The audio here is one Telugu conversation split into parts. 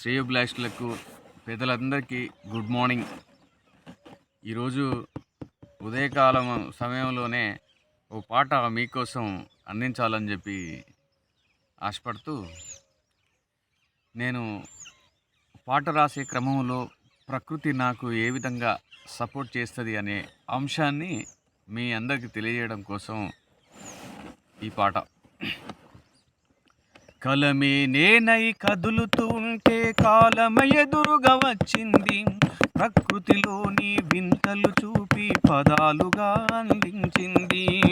శ్రేయోభిలాషులకు పెద్దలందరికీ గుడ్ మార్నింగ్. ఈరోజు ఉదయకాలం సమయంలోనే ఓ పాట మీకోసం అందించాలని చెప్పి ఆశపడుతూ నేను పాట రాసే క్రమంలో ప్రకృతి నాకు ఏ విధంగా సపోర్ట్ చేస్తుంది అనే అంశాన్ని మీ అందరికీ తెలియజేయడం కోసం ఈ పాట. కలమే నేనై కదులుతూ ఉంటే కాలమ ఎదురుగా వచ్చింది. ప్రకృతిలోని వింతలు చూపి పదాలుగా అందించింది.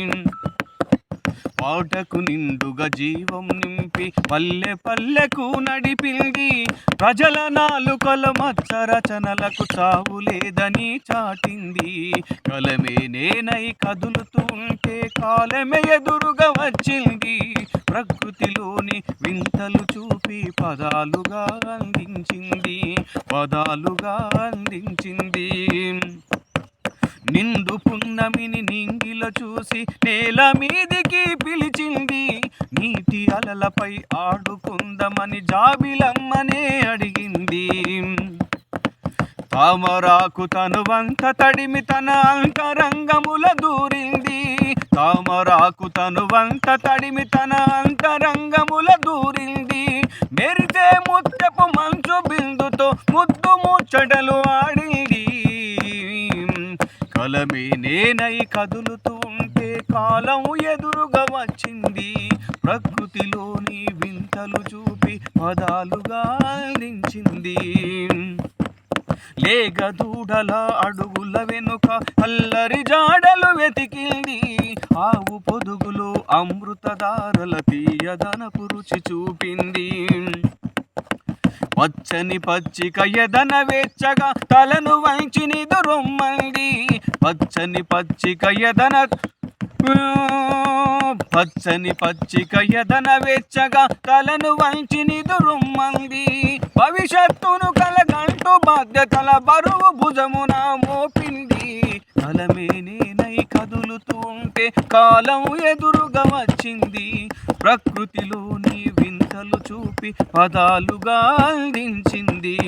పాటకు నిండుగా జీవం నింపి పల్లె పల్లెకు నడిపింది. ప్రజల నాలుకల మచ్చ రచనలకు చావు లేదని చాటింది. కలమే నేనై కదులుతుంటే కాలమే ఎదురుగా వచ్చింది. ప్రకృతిలోని వింతలు చూపి పదాలుగా అందించింది పదాలుగా అందించింది. నిండు పున్నమిని నింగిల చూసి నేల మీదికి పిలిచింది నీటి అలలపై ఆడుకుందమని జాబిలమ్మనే అడిగింది. తామరాకు తను వంక తడిమి తన అంతరంగముల దూరింది. తామరాకు తను వంక తడిమి తన అంతరంగముల దూరింది. మెరితే ముత్తపు మంచు బిందుతో ముద్దు ముచ్చటలు ఆడింది. కలమే నేనై కదులుతూ ఉంటే కాలం ఎదురుగా వచ్చింది. ప్రకృతిలోని వింతలు చూపి పదాలుగా అందించింది లేగ దూడల అడుగుల వెనుక అల్లరి జాడలు వెతికింది. ఆవు పొదుగులు అమృతధారల తీయదనపు రుచి చూపింది. పచ్చని పచ్చిక ఎదన వెచ్చగా తలను వంచి నిదురొమ్మంది. పచ్చని పచ్చిక ఎదన పచ్చని పచ్చిక ఎదన వెచ్చగా తలను వంచి నిదురుమ్మంది భవిష్యత్తును కలగంటూ బాధ్యతల బరువు భుజమున మోపింది. కలమే నేనై కదులుతూ ఉంటే కాలం ఎదురుగా వచ్చింది. ప్రకృతిలోని వింతలు చూపి పదాలుగా అందించింది.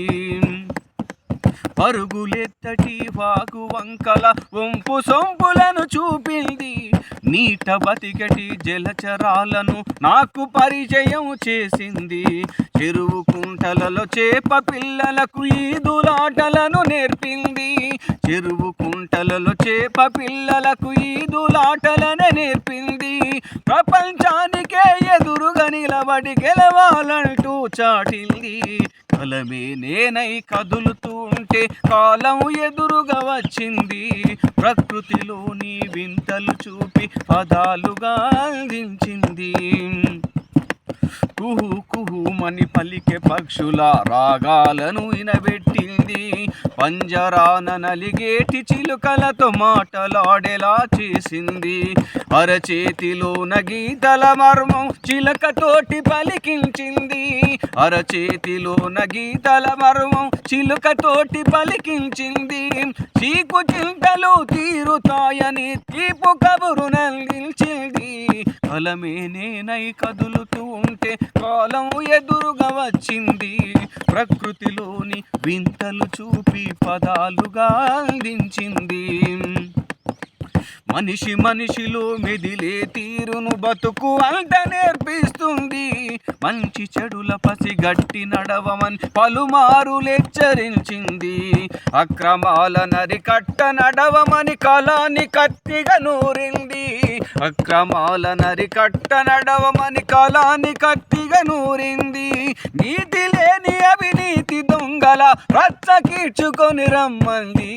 పరుగులెత్తటి వాగు వంకల వంపు సొంపులను చూపింది. నీట బతికటి జలచరాలను నాకు పరిచయం చేసింది. చెరువు కుంటలలో చేప పిల్లలకు ఈదులాటలను నేర్పింది. చెరువు కుంటలలో చేప పిల్లలకు ఈదులాటలను నేర్పింది. ప్రపంచానికే ఎదురుగా నిలబడి గెలవాలంటూ చాటింది. కలమే నేనై కదులుతూ ఉంటే కాలం ఎదురుగా వచ్చింది. ప్రకృతిలోని వింతలు చూపి పదాలుగా అందించింది. కుహు కుహు మని పలికే పక్షుల రాగాలను వినబెట్టింది. పంజరాన నలిగేటి చిలుకలతో మాటలాడేలా చేసింది. అరచేతిలోన గీతల మర్మం చిలకతోటి పలికించింది. అరచేతిలోన గీతల మర్మం చిలుకతోటి పలికించింది. చీకు చింతలు తీరుతాయని తీపు కబురు నల్గించింది బలమే నేనై కదులుతూ ఉంటే కాలం ఎదురుగా వచ్చింది. ప్రకృతిలోని వింతలు చూపి పదాలుగా అందించింది. మనిషి మనిషిలో మెదిలే తీరును బతుకు అంత నేర్పిస్తుంది. మంచి చెడుల పసి గట్టి నడవమని పలుమారు హెచ్చరించింది. అక్రమాల నరికట్ట నడవమని కళాన్ని కత్తిగా నూరింది. అక్రమాల నరికట్ట నడవమని కళాన్ని కత్తిగా నూరింది. నీతి లేని అవినీతి దొంగల రచ్చ కీర్చుకొని రమ్మంది.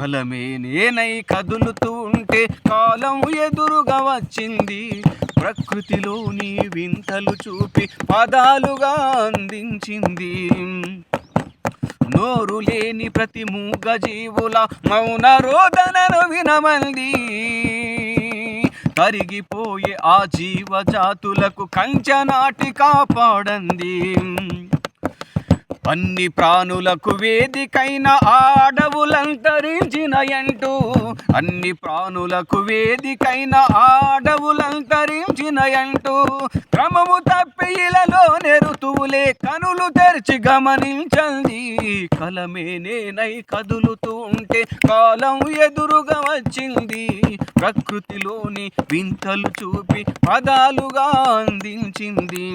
కలమే నేనై కదులుతూ ఉంటే కాలం ఎదురుగా వచ్చింది. ప్రకృతిలోని వింతలు చూపి పదాలుగా అందించింది. నోరు లేని ప్రతి మూగ జీవుల మౌన రోదనను వినమంది. కరిగిపోయే ఆ జీవజాతులకు కంచనాటి కాపాడంది. అన్ని ప్రాణులకు వేదికైన ఆడవులంతరించిన ఎంటూ అన్ని ప్రాణులకు వేదికైన ఆడవులంతరించిన ఎంటూ క్రమము తప్పి ఇలలో నెరుతువులే కనులు తెరిచి గమనించండి. కలమే నేనై కదులుతూ ఉంటే కాలం ఎదురుగా వచ్చింది. ప్రకృతిలోని వింతలు చూపి పదాలుగా అందించింది.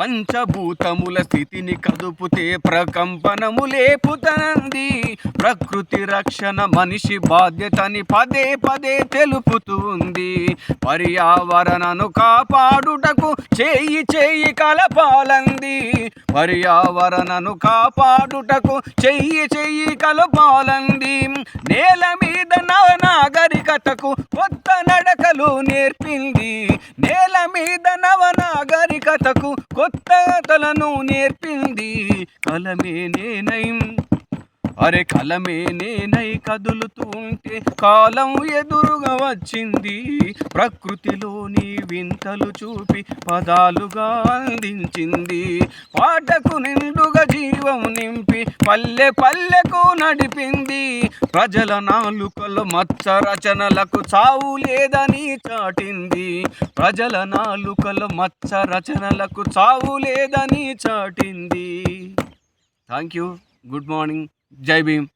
పంచభూతముల స్థితిని కదుపుతే ప్రకంపనము లేపుతనంది ప్రకృతి రక్షణ మనిషి బాధ్యతని పదే పదే తెలుపుతుంది పర్యావరణను కాపాడుటకు చేయి చేయి కలపాలంది. పర్యావరణను కాపాడుటకు చెయ్యి చెయ్యి కలపాలంది. నేల మీద నవ నాగరికతకు కొత్త నడకలు నేర్పింది. నేల మీద నవ నాగరికతకు కొత్త కథలను నేర్పింది కలమే నేనైం. అరే కలమే నేనై కదులుతూ ఉంటే కాలం ఎదురుగా వచ్చింది. ప్రకృతిలోని వింతలు చూపి పదాలుగా అందించింది. పాటకు నిండుగా జీవం నింపి పల్లె పల్లెకు నడిపింది. ప్రజల నాలుకలు మత్స రచనలకు చావు లేదని చాటింది. ప్రజల నాలుకలు మత్స రచనలకు చావు లేదని చాటింది. Thank you good morning. జై భీమ్